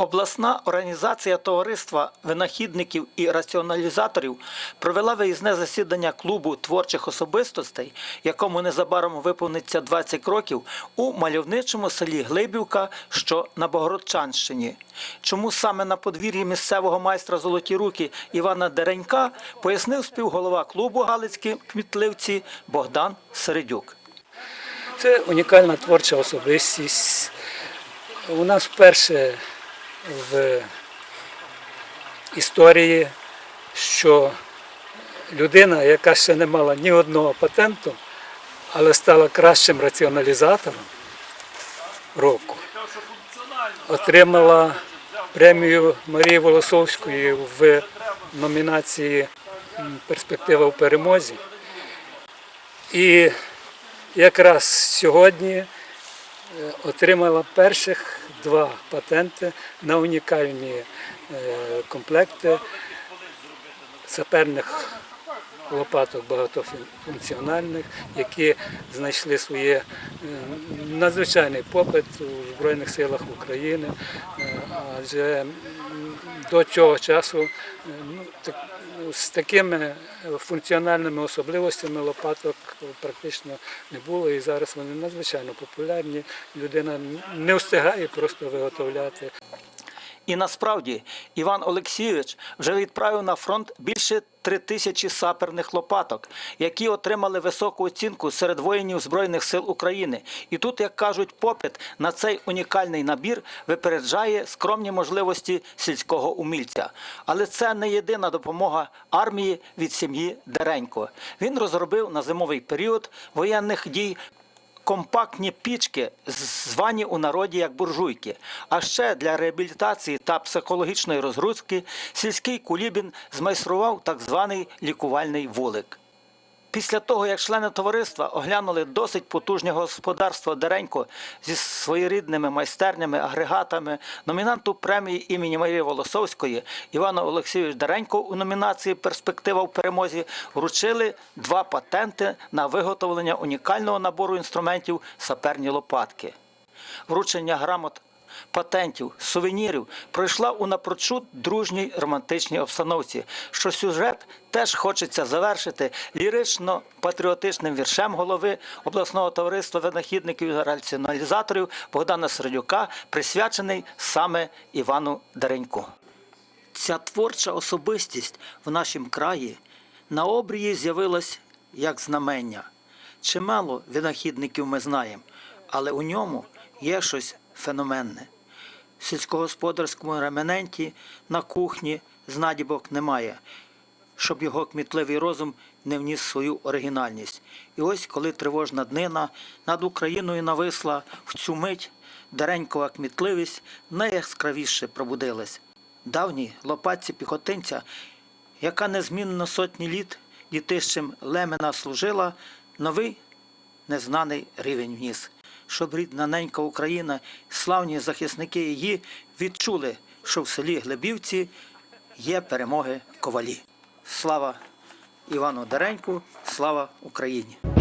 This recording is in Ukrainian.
Обласна організація товариства винахідників і раціоналізаторів провела виїзне засідання клубу творчих особистостей, якому незабаром виповниться 20 років, у мальовничому селі Глибівка, що на Богородчанщині. Чому саме на подвір'ї місцевого майстра Золоті руки Івана Деренька пояснив співголова клубу Галицькі кмітливці Богдан Середюк. Це унікальна творча особистість. У нас вперше в історії, що людина, яка ще не мала ні одного патенту, але стала кращим раціоналізатором року, отримала премію Марії Волосовської в номінації Перспектива в перемозі. І якраз сьогодні отримала перших два патенти на унікальні е, комплекти саперних лопаток багатофункціональних, які знайшли своє е, надзвичайний попит у Збройних силах України. Е, Адже до цього часу е, ну, з такими функціональними особливостями лопаток практично не було, і зараз вони надзвичайно популярні. Людина не встигає просто виготовляти. І насправді Іван Олексійович вже відправив на фронт більше три тисячі саперних лопаток, які отримали високу оцінку серед воїнів Збройних сил України. І тут, як кажуть, попит на цей унікальний набір випереджає скромні можливості сільського умільця. Але це не єдина допомога армії від сім'ї Деренько. Він розробив на зимовий період воєнних дій компактні пічки, звані у народі як буржуйки. А ще для реабілітації та психологічної розгрузки сільський кулібін змайстрував так званий лікувальний вулик. Після того, як члени товариства оглянули досить потужне господарство Деренько зі своєрідними майстернями, агрегатами, номінанту премії імені Марії Волосовської Івану Олексійович Деренько у номінації Перспектива в перемозі вручили два патенти на виготовлення унікального набору інструментів саперні лопатки. Вручення грамот патентів, сувенірів пройшла у напрочуд дружній романтичній обстановці, що сюжет теж хочеться завершити лірично-патріотичним віршем голови обласного товариства винахідників і раціоналізаторів Богдана Середюка, присвячений саме Івану Дареньку. Ця творча особистість в нашім краї на обрії з'явилась як знамення. Чимало винахідників ми знаємо, але у ньому є щось феноменне. В сільськогосподарському ремененті на кухні знадібок немає, щоб його кмітливий розум не вніс свою оригінальність. І ось коли тривожна днина над Україною нависла в цю мить, Даренькова кмітливість найяскравіше пробудилась. Давній лопатці піхотинця, яка незмінно сотні літ дітищем Лемена служила, новий незнаний рівень вніс. Щоб рідна ненька Україна, славні захисники її відчули, що в селі Глебівці є перемоги ковалі. Слава Івану Дареньку, слава Україні!